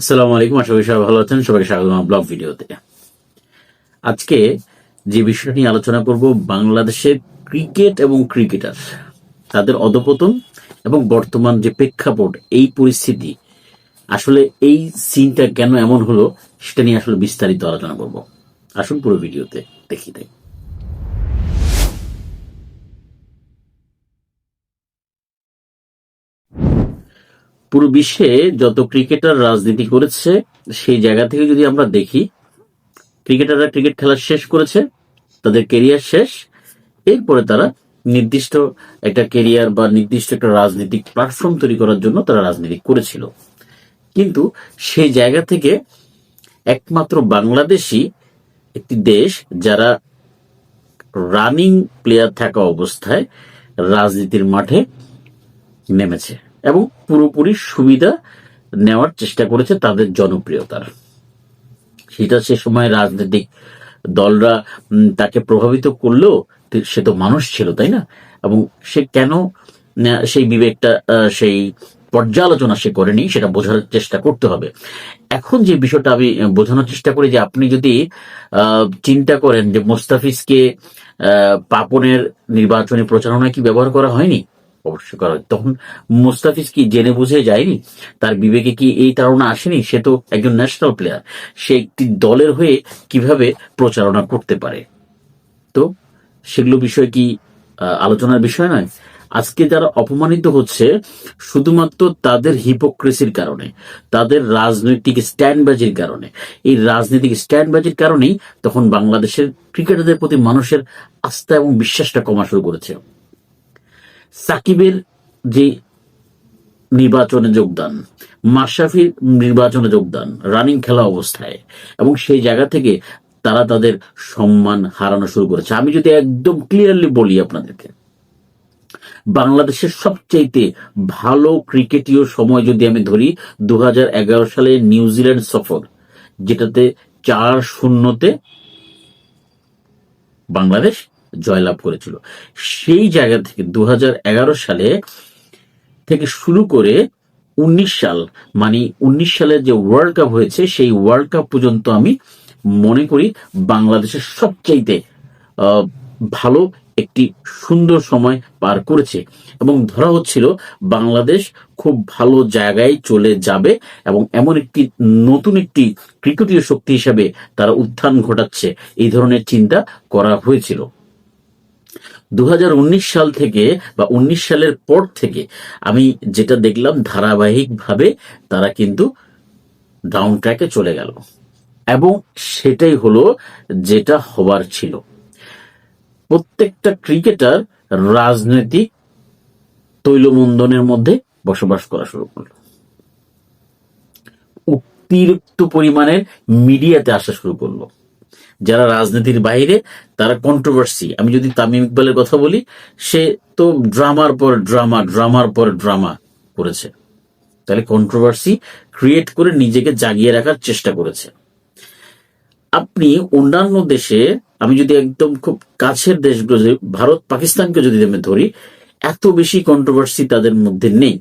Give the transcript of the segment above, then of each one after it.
আসসালামু আলাইকুম, আশা করি সবাই ভালো আছেন। সবাইকে স্বাগত আমার ব্লগ ভিডিওতে আজকে যে বিষয়টা নিয়ে আলোচনা করব, বাংলাদেশের ক্রিকেট এবং ক্রিকেটার, তাদের অধপতন এবং বর্তমান যে প্রেক্ষাপট, এই পরিস্থিতি, আসলে এই সিনটা কেন এমন হলো, সেটা নিয়ে আসলে বিস্তারিত আলোচনা করব। আসুন পুরো ভিডিওতে দেখি তাই। পুরো বিশ্বে যত ক্রিকেটার রাজনীতি করেছে, সেই জায়গা থেকে যদি আমরা দেখি, ক্রিকেটাররা ক্রিকেট খেলা শেষ করেছে, তাদের কেরিয়ার শেষ, এরপরে তারা নির্দিষ্ট একটা কেরিয়ার বা নির্দিষ্ট একটা রাজনৈতিক প্ল্যাটফর্ম তৈরি করার জন্য তারা রাজনীতি করেছিল। কিন্তু সেই জায়গা থেকে একমাত্র বাংলাদেশই একটি দেশ যারা রানিং প্লেয়ার থাকা অবস্থায় রাজনীতির মাঠে নেমেছে। এবং পুরোপুরি সুবিধা নেওয়ার চেষ্টা করেছে তাদের জনপ্রিয়তার। সেটা সে সময় রাজনৈতিক দলরা তাকে প্রভাবিত করলেও সে তো মানুষ ছিল, তাই না? এবং সে কেন সেই বিবেকটা সেই পর্যালোচনা সে করেনি, সেটা বোঝার চেষ্টা করতে হবে। এখন যে বিষয়টা আমি বোঝানোর চেষ্টা করি যে আপনি যদি চিন্তা করেন যে মোস্তাফিজকে পাপনের নির্বাচনী প্রচারণায় কি ব্যবহার করা হয়নি? অবশ্যই করা। তখন মুস্তাফিজ কি জেনে বুঝে যায়নি? তার বিবেকে কি এই ধারণা আসেনি? সে তো একজন ন্যাশনাল প্লেয়ার সে একটি দলের হয়ে কীভাবে প্রচারণা করতে পারে? তো সেগুলো বিষয় কি আলোচনার বিষয় নয়? আজকে যারা অপমানিত হচ্ছে, শুধুমাত্র তাদের হিপোক্রেসির কারণে, তাদের রাজনৈতিক স্ট্যান্ডবাজির কারণে। এই রাজনৈতিক স্ট্যান্ডবাজির কারণেই তখন বাংলাদেশের ক্রিকেটারদের প্রতি মানুষের আস্থা এবং বিশ্বাসটা কমা শুরু করেছে। সাকিবের যে নির্বাচনে যোগদান, মাশরাফির নির্বাচনে যোগদান রানিং খেলা অবস্থায়, এবং সেই জায়গা থেকে তারা তাদের সম্মান হারানো শুরু করেছে। আমি যদি একদম ক্লিয়ারলি বলি আপনাদেরকে, বাংলাদেশের সবচাইতে ভালো ক্রিকেটীয় সময় যদি আমি ধরি দু হাজার এগারো সালে নিউজিল্যান্ড সফর, যেটাতে চার শূন্যতে বাংলাদেশ জয়লাভ করেছিল। সেই জায়গা থেকে দু হাজার এগারো সালে থেকে শুরু করে উনিশ সাল মানে উনিশ সালে যে ওয়ার্ল্ড কাপ হয়েছে, সেই ওয়ার্ল্ড কাপ পর্যন্ত আমি মনে করি বাংলাদেশের সবচাইতে ভালো একটি সুন্দর সময় পার করেছে। এবং ধরা হচ্ছিল বাংলাদেশ খুব ভালো জায়গায় চলে যাবে এবং এমন একটি নতুন একটি ক্রিকেটীয় শক্তি হিসাবে তারা উত্থান ঘটাচ্ছে, এই ধরনের চিন্তা করা হয়েছিল। উনিশ সাল থেকে বা উনিশ সালের পর থেকে আমি যেটা দেখলাম ধারাবাহিকভাবে তারা কিন্তু ডাউন ট্র্যাকে চলে গেল। এবং সেটাই হলো যেটা হবার ছিল। প্রত্যেকটা ক্রিকেটার রাজনৈতিক তৈলমন্দনের মধ্যে বসবাস করা শুরু করল। অতিরিক্ত পরিমাণের মিডিয়াতে আসা শুরু করল। যারা রাজনীতির বাইরে, তারা কন্ট্রোভার্সি আমি যদি তামিম ইকবালের কথা বলি, সে তো ড্রামার পর ড্রামা ড্রামার পর ড্রামা করেছে। তাহলে কন্ট্রোভার্সি ক্রিয়েট করে নিজেকে জাগিয়ে রাখার চেষ্টা করেছে। আপনি অন্যান্য দেশে, আমি যদি একদম খুব কাছের দেশগুলো ভারত, পাকিস্তানকে যদি আমি ধরি, এত বেশি কন্ট্রোভার্সি তাদের মধ্যে নেই।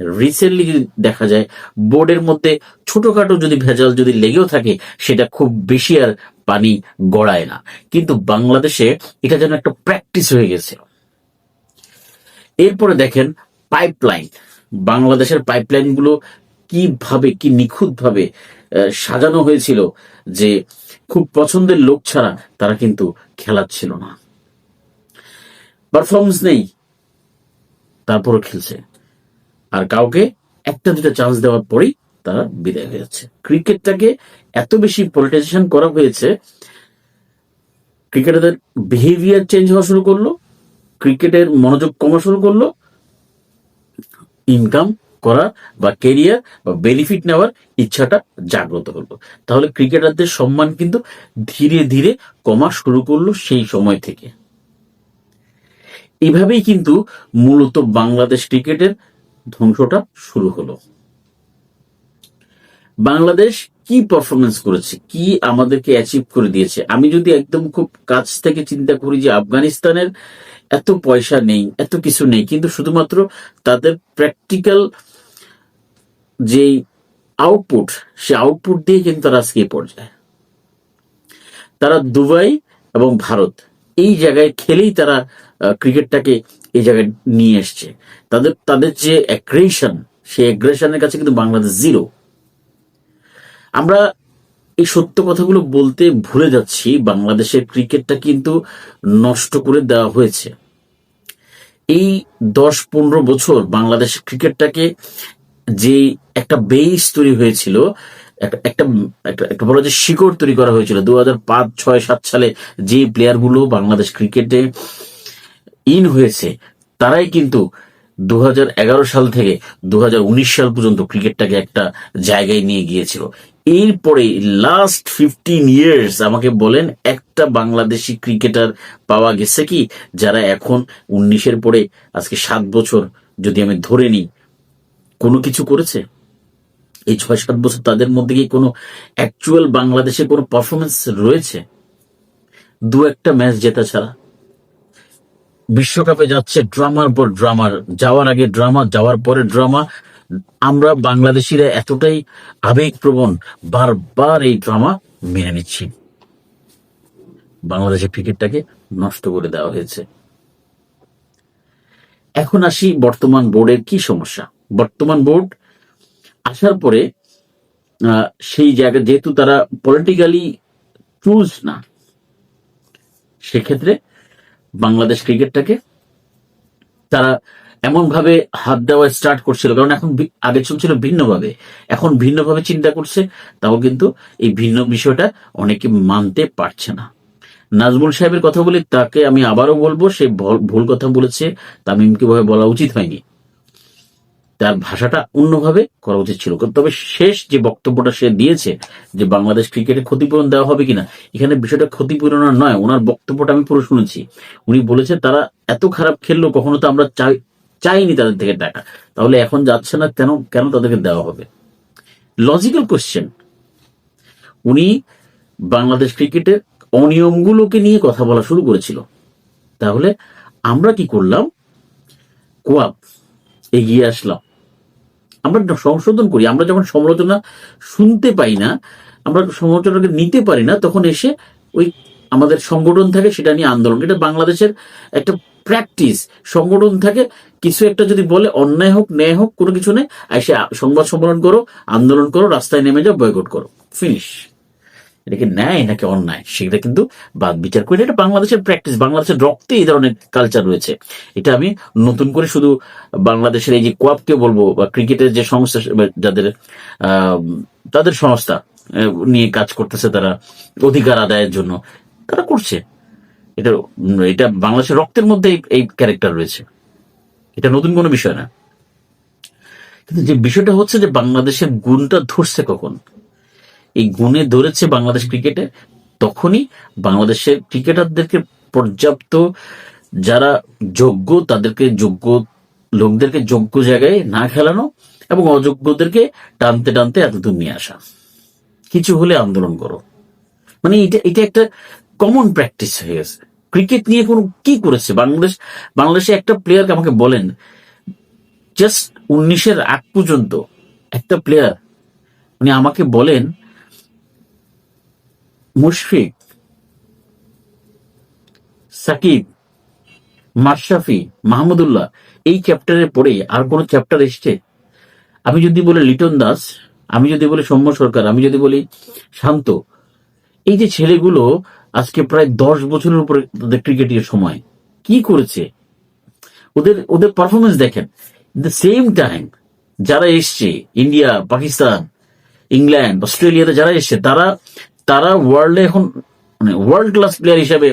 রিসেন্টলি যদি দেখা যায় বোর্ডের মধ্যে ছোটখাটো যদি ভেজাল যদি লেগেও থাকে, সেটা খুব বেশি আর পানি গড়ায় না। কিন্তু বাংলাদেশে এটা যেন একটা প্র্যাকটিস হয়ে গেছে। এরপরে দেখেন পাইপলাইন বাংলাদেশের পাইপলাইনগুলো কীভাবে, কি নিখুঁত ভাবে সাজানো হয়েছিল যে খুব পছন্দের লোক ছাড়া তারা কিন্তু খেলাচ্ছিল না। পারফরমেন্স নেই। তারপরও খেলছে। আর কাউকে একটা দুটা চান্স দেওয়ার পরেই তারা বিদায় হয়ে যাচ্ছে। ক্রিকেটটাকে এত বেশি পলিটাইজেশন করা হয়েছে, ক্রিকেটারদের বিহেভিয়ার চেঞ্জ হওয়া শুরু করল, ক্রিকেটের মনোযোগ কমা শুরু করল ইনকাম করা বা কেরিয়ার বা বেনিফিট নেওয়ার ইচ্ছাটা জাগ্রত হলো। তাহলে ক্রিকেটারদের সম্মান কিন্তু ধীরে ধীরে কমা শুরু করল সেই সময় থেকে। এভাবেই কিন্তু মূলত বাংলাদেশ ক্রিকেটের ধ্বংসটা শুরু হলো। বাংলাদেশ কি পারফরমেন্স করেছে? কি আমাদেরকে অ্যাচিভ করে দিয়েছে? আমি যদি একদম খুব কাছ থেকে চিন্তা করি যে আফগানিস্তানের এত পয়সা নেই, এত কিছু নেই, কিন্তু শুধুমাত্র তাদের প্র্যাকটিক্যাল যে আউটপুট সে আউটপুট দিয়ে কিন্তু তারা আজকে পর্যায়ে। তারা দুবাই এবং ভারত। এই জায়গায় খেলেই তারা ক্রিকেটটাকে এই জায়গায় নিয়ে এসছে। তাদের তাদের যে অ্যাগ্রেশন সেই অ্যাগ্রেশনের কাছে কিন্তু বাংলাদেশ জিরো আমরা এই সত্য কথাগুলো বলতে ভুলে যাচ্ছি, বাংলাদেশের ক্রিকেটটা কিন্তু নষ্ট করে দেওয়া হয়েছে। এই দশ পনেরো বছর বাংলাদেশ ক্রিকেটটাকে যে একটা বেস তৈরি হয়েছিল একটা একটা বলা যে শিকড় তৈরি করা হয়েছিল। দু হাজার পাঁচ, ছয়, সাত সালে যে প্লেয়ারগুলো বাংলাদেশ ক্রিকেটে ইন হয়েছে, তারাই কিন্তু দু হাজার এগারো সাল থেকে দু হাজার উনিশ সাল পর্যন্ত ক্রিকেটটাকে একটা জায়গায় নিয়ে গিয়েছিল। এরপরে লাস্ট ফিফটিন ইয়ার্স আমাকে বলেন একটা বাংলাদেশি ক্রিকেটার পাওয়া গেছে কি, যারা এখন উনিশের পরে, আজকে সাত বছর যদি আমি ধরে নিই, কোনো কিছু করেছে? এই ছয় সাত বছর তাদের মধ্যে কি কোনো অ্যাকচুয়াল বাংলাদেশে কোনো পারফরমেন্স রয়েছে? দু একটা ম্যাচ জেতা ছাড়া। বিশ্বকাপে যাচ্ছে ড্রামার পর ড্রামার যাওয়ার আগে ড্রামা যাওয়ার পরে ড্রামা আমরা বাংলাদেশিরা এতটাই আবেগপ্রবণ, বারবার এই ড্রামা মেনে নিচ্ছি। বাংলাদেশের ক্রিকেটটাকে নষ্ট করে দেওয়া হয়েছে। এখন আসি বর্তমান বোর্ডের কি সমস্যা? বর্তমান বোর্ড আসার পরে সেই জায়গা যেহেতু তারা পলিটিক্যালি চুজ না, সেক্ষেত্রে বাংলাদেশ ক্রিকেটটাকে তারা এমন ভাবে হাত দেওয়া স্টার্ট করছিল। কারণ এখন আগে চলছিল ভিন্নভাবে। এখন ভিন্নভাবে চিন্তা করছে, তাও কিন্তু এই ভিন্ন বিষয়টা অনেকে মানতে পারছে না। নাজমুল সাহেবের কথা বলি তাকে আমি আবারও বলব, সে ভুল কথা বলেছে, তামিমকে ভাবে বলা উচিত হয়নি। তার ভাষাটা অন্যভাবে করা উচিত ছিল। তবে শেষ যে বক্তব্যটা সে দিয়েছে যে বাংলাদেশ ক্রিকেটে ক্ষতিপূরণ দেওয়া হবে কিনা, এখানে বিষয়টা ক্ষতিপূরণ নয়। ওনার বক্তব্যটা আমি পুরো শুনেছি। উনি বলেছে, তারা এত খারাপ খেললো, কখনো তো আমরা চাই, চাইনি তাদের থেকে টাকা তাহলে এখন যাচ্ছে না, কেন কেন তাদেরকে দেওয়া হবে? লজিক্যাল কোশ্চেন উনি বাংলাদেশ ক্রিকেটের অনিয়মগুলোকে নিয়ে কথা বলা শুরু করেছিল। তাহলে আমরা কি করলাম? কোয়াপ এগিয়ে আসলাম। আমরা সংশোধন করি, আমরা যখন সমালোচনা শুনতে পাই না, আমরা সমালোচনাকে নিতে পারি না, তখন এসে ওই আমাদের সংগঠন থাকে সেটা নিয়ে আন্দোলন। এটা বাংলাদেশের একটা প্র্যাকটিস সংগঠন থাকে, কিছু একটা যদি বলে, অন্যায় হোক, ন্যায় হোক, কোনো কিছু নেই, এসে সংবাদ সম্মেলন করো, আন্দোলন করো, রাস্তায় নেমে যাও বয়কট করো। ফিনিশ এটাকে ন্যায় নাকি অন্যায়? সেটা কিন্তু বাদ বিচার করে এটা বাংলাদেশের প্র্যাকটিস বাংলাদেশের রক্তে এই ধরনের কালচার রয়েছে। এটা আমি নতুন করে শুধু বাংলাদেশের এই যে কোয়াপকে বলব বা ক্রিকেটের যে সংস্থা যাদের তাদের সংস্থা নিয়ে কাজ করতেছে তারা অধিকার আদায়ের জন্য, তারা করছে। এটা এটা বাংলাদেশের রক্তের মধ্যে এই ক্যারেক্টার রয়েছে। এটা নতুন কোনো বিষয় না। কিন্তু যে বিষয়টা হচ্ছে যে বাংলাদেশের গুণটা ধরছে কখন? এই গুণে ধরেছে বাংলাদেশ ক্রিকেটে, তখনই বাংলাদেশের ক্রিকেটারদেরকে পর্যাপ্ত যারা যোগ্য, তাদেরকে যোগ্য লোকদেরকে যোগ্য জায়গায় না খেলানো এবং অযোগ্যদেরকে টানতে টানতে এতদূর নিয়ে আসা। কিছু হলে আন্দোলন করো। মানে এটা এটা একটা কমন প্র্যাকটিস হয়ে গেছে। ক্রিকেট নিয়ে কোনো কি করেছে? বাংলাদেশ, বাংলাদেশে একটা প্লেয়ারকে আমাকে বলেন জাস্ট উনিশের আগ পর্যন্ত একটা প্লেয়ার উনি আমাকে বলেন মুশফিক, সাকিব, মাশরাফি, মাহমুদুল্লাহ, এই চ্যাপ্টারে পড়ে আর কোন চ্যাপ্টার এসছে? আমি যদি বলি লিটন দাস, আমি যদি বলি সৌম্য সরকার, আমি যদি বলি শান্ত, এই যে ছেলেগুলো আজকে প্রায় দশ বছরের উপরে তাদের ক্রিকেটের সময়, কি করেছে? ওদের ওদের পারফরমেন্স দেখেন দ্য সেম টাইম যারা এসছে ইন্ডিয়া পাকিস্তান ইংল্যান্ড অস্ট্রেলিয়াতে যারা এসছে, তারা তারা ওয়ার্ল্ডে এখন মানে ওয়ার্ল্ড ক্লাস প্লেয়ার হিসাবে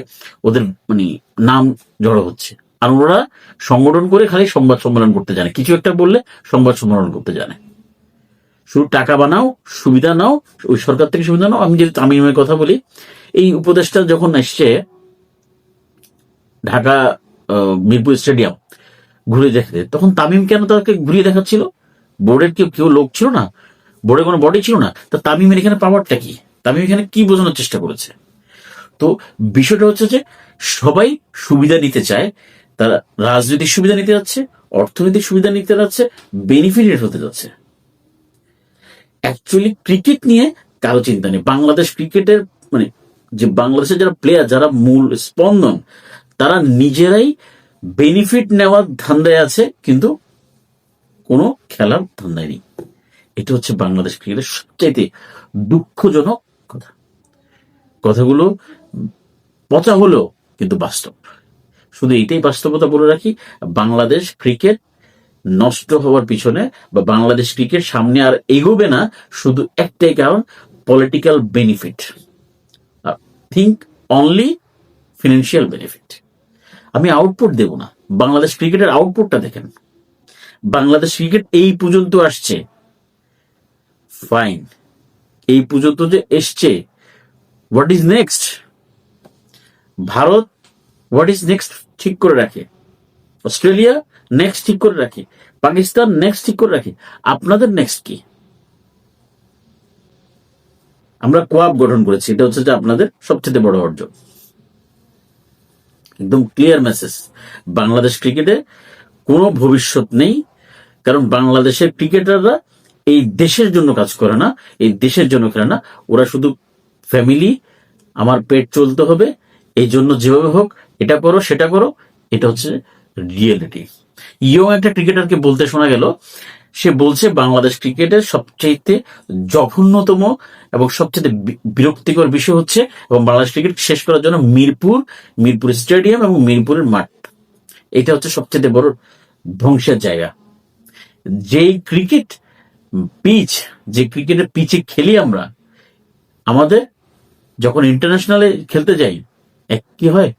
ওদের মানে নাম জড়ো হচ্ছে। আর ওরা সংগঠন করে খালি সংবাদ সম্মেলন করতে জানে। কিছু একটা বললে সংবাদ সম্মেলন করতে জানে। শুধু টাকা বানাও, সুবিধা নাও, ওই সরকার থেকে সুবিধা নাও। আমি যদি তামিমের কথা বলি, এই উপদেশটা যখন এসছে, ঢাকা মিরপুর স্টেডিয়াম ঘুরে দেখতে, তখন তামিম কেন তাকে ঘুরিয়ে দেখাচ্ছিল? বোর্ডের কেউ কেউ লোক ছিল না? বোর্ডে কোনো বডি ছিল না? তা তামিমের এখানে পাওয়ারটা কি? তামিম এখানে কি বোঝানোর চেষ্টা করেছে? তো বিষয়টা হচ্ছে যে সবাই সুবিধা নিতে চায়, তারা রাজনৈতিক সুবিধা নিতে যাচ্ছে, অর্থনৈতিক সুবিধা নিতে যাচ্ছে বেনিফিটেড হতে যাচ্ছে। অ্যাকচুয়ালি ক্রিকেট নিয়ে কারও চিন্তা নেই। বাংলাদেশ ক্রিকেটের মানে যে বাংলাদেশের যারা প্লেয়ার যারা মূল স্পন্দন, তারা নিজেরাই বেনিফিট নেওয়ার ধান্দায় আছে, কিন্তু কোনো খেলার ধান্দায় নেই। এটা হচ্ছে বাংলাদেশ ক্রিকেটের সবচাইতে দুঃখজনক কথাগুলো পচা হলেও কিন্তু বাস্তব। শুধু এইটাই বাস্তবতা বলে রাখি, বাংলাদেশ ক্রিকেট নষ্ট হওয়ার পিছনে বা বাংলাদেশ ক্রিকেট সামনে আর এগোবে না, শুধু একটাই কারণ political benefit think only financial benefit আমি আউটপুট দেব না। বাংলাদেশ ক্রিকেটের আউটপুটটা দেখেন। বাংলাদেশ ক্রিকেট এই পর্যন্ত আসছে। ফাইন এই পর্যন্ত যে এসছে what is next Bharat what is next ঠিক করে রাখে। অস্ট্রেলিয়া নেক্সট ঠিক করে রাখে। পাকিস্তান নেক্সট ঠিক করে রাখে। আপনাদের নেক্সট কি? আমরা কোয়াব গঠন করেছি। এটা হচ্ছে যে আপনাদের সবচেয়ে বড় অর্জন। একদম ক্লিয়ার মেসেজ বাংলাদেশ ক্রিকেটে কোনো ভবিষ্যৎ নেই। কারণ বাংলাদেশের ক্রিকেটাররা এই দেশের জন্য কাজ করে না। এই দেশের জন্য খেলে না। ওরা শুধু ফ্যামিলি আমার পেট চলতে হবে, এই জন্য যেভাবে হোক এটা করো, সেটা করো, এটা হচ্ছে রিয়েলিটি ইয়ং একটা ক্রিকেটারকে বলতে শোনা গেল, সে বলছে বাংলাদেশ ক্রিকেটের সবচেয়ে জঘন্যতম এবং সবচেয়ে বিরক্তিকর বিষয় হচ্ছে, এবং বাংলাদেশ ক্রিকেট শেষ করার জন্য মিরপুর মিরপুর স্টেডিয়াম এবং মিরপুরের মাঠ। এটা হচ্ছে সবচেয়ে বড় ধ্বংসের জায়গা। যেই ক্রিকেট পিচ যে ক্রিকেটের পিচে খেলি আমরা, আমাদের যখন ইন্টারন্যাশনালে খেলতে যাই, এক কি হয়?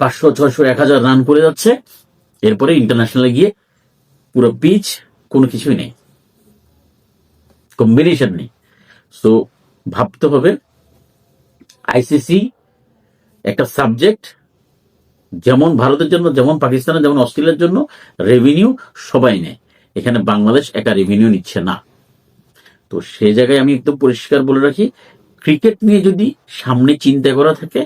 পাঁচশো, ছয়শো, এক হাজার রান করে যাচ্ছে, এরপরে ইন্টারন্যাশনালে গিয়ে পুরো পিচ কোনো কিছুই নেই। কম্বিনেশন নেই। সো ভাবতে হবে আইসিসি একটা সাবজেক্ট যেমন ভারতের জন্য, যেমন পাকিস্তানের, যেমন অস্ট্রেলিয়ার জন্য রেভিনিউ সবাই নেয়। এখানে বাংলাদেশ একা রেভিনিউ নিচ্ছে না। তো সে জায়গায় আমি একদম পরিষ্কার বলে রাখি ক্রিকেট নিয়ে যদি সামনে চিন্তা করা থাকে,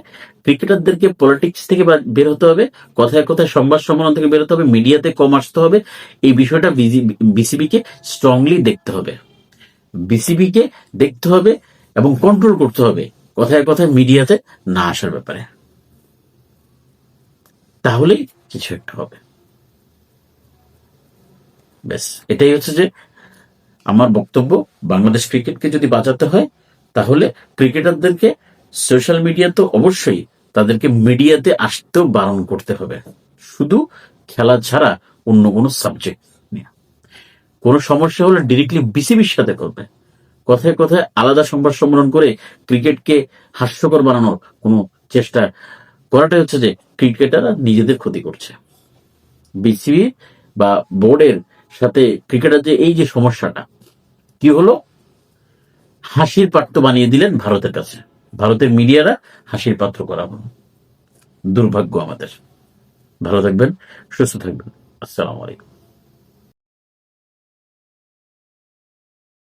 ক্রিকেটারদেরকে পলিটিক্স থেকে বের হতে হবে, কথায় কথায় সংবাদ সম্মেলন থেকে বের হতে হবে মিডিয়াতে কম আসতে হবে, এই বিষয়টা বিসিবিকে স্ট্রংলি দেখতে হবে। বিসিবিকে দেখতে হবে এবং কন্ট্রোল করতে হবে, কথায় কথায় মিডিয়াতে না আসার ব্যাপারে। তাহলেই কিছু একটা হবে। ব্যাস, এটাই হচ্ছে যে আমার বক্তব্য, বাংলাদেশ ক্রিকেটকে যদি বাঁচাতে হয় তাহলে ক্রিকেটারদেরকে সোশ্যাল মিডিয়া তো অবশ্যই তাদেরকে মিডিয়াতে আসতেও বারণ করতে হবে। শুধু খেলা ছাড়া অন্য কোনো সাবজেক্ট নিয়ে কোনো সমস্যা হলে ডিরেক্টলি বিসিবির সাথে করবে। কথায় কথায় আলাদা সংবাদ সম্মেলন করে ক্রিকেটকে হাস্যকর বানানোর কোনো চেষ্টা করাটাই হচ্ছে যে ক্রিকেটাররা নিজেদের ক্ষতি করছে। বিসিবি বা বোর্ডের সাথে ক্রিকেটার যে এই যে সমস্যাটা, কি হলো? হাসির পাত্র বানিয়ে দিলেন ভারতের কাছে। ভারতের মিডিয়ারা হাসির পাত্র করা হলো। দুর্ভাগ্য আমাদের। ভালো থাকবেন, সুস্থ থাকবেন। আসসালামু আলাইকুম।